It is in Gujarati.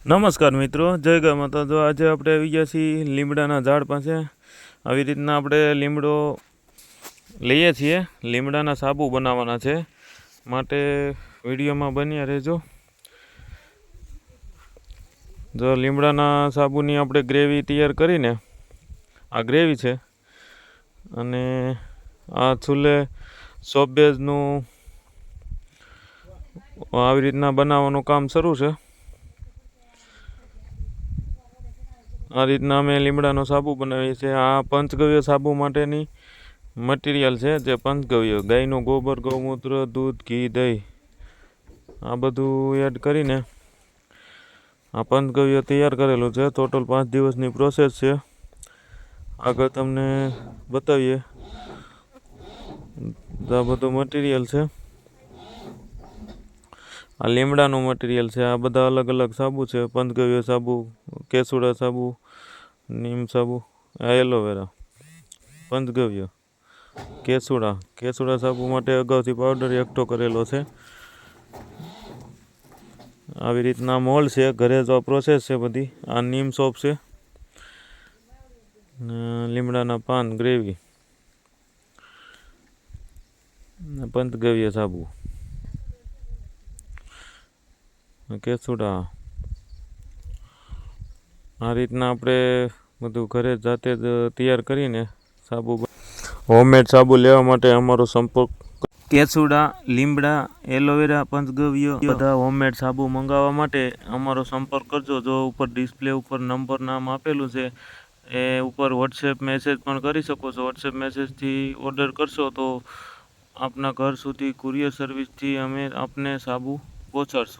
નમસ્કાર મિત્રો, જય ગા માતા જો. આજે આપણે આવી ગયા છીએ લીમડાના ઝાડ પાસે. આવી રીતના આપણે લીમડો લઈએ છીએ. લીમડાના સાબુ બનાવવાના છે. માટે વિડીયોમાં બન્યા રહેજો. જો લીમડાના સાબુની આપણે ગ્રેવી તૈયાર કરીને, આ ગ્રેવી છે, અને આ છૂલે સોપબેઝનું આવી રીતના બનાવવાનું કામ શરૂ છે. આ રીતના અમે લીમડાનો સાબુ બનાવીએ છીએ. આ પંચગવ્ય સાબુ માટેની મટીરિયલ છે જે પંચગવ્ય. ગાયનું ગોબર, ગૌમૂત્ર, દૂધ, ઘી, દહીં. આ બધું એડ કરીને આ પંચગવ્ય તૈયાર કરેલું છે. ટોટલ પાંચ દિવસની પ્રોસેસ છે. આગળ તમને બતાવીએ. આ બધું મટીરિયલ છે. આ લીમડાનું મટીરિયલ છે, આ બધા અલગ અલગ સાબુ છે પંચગવ્ય સાબુ, કેસુડા સાબુ, નીમ સાબુ, આ એલોવેરા પંચગવ્ય કેસુડા. કેસુડા સાબુ માટે અગાઉથી પાવડર એકઠો કરેલો છે. આવી રીતના મોલ છે, ઘરે જ પ્રોસેસ છે બધી. આ નીમ સોપ છે. લીમડાના પાન, ગ્રેવી. પંચગવ્ય સાબુ. કેસુડા આ રીતના આપણે બધું ઘરે જાતે જ તૈયાર કરીને સાબુ હોમમેડ સાબુ લેવા માટે અમારો સંપર્ક કેસુડા લીમડા એલોવેરા પંચગવ્ય, બધા હોમમેડ સાબુ મંગાવવા માટે અમારો સંપર્ક કરજો. જો ઉપર ડિસ્પ્લે ઉપર નંબર નામ આપેલું છે, એ ઉપર વોટ્સએપ મેસેજ પણ કરી શકો છો. વોટ્સએપ મેસેજથી ઓર્ડર કરશો તો આપના ઘર સુધી કુરિયર સર્વિસથી અમે આપને સાબુ પહોંચાડશું.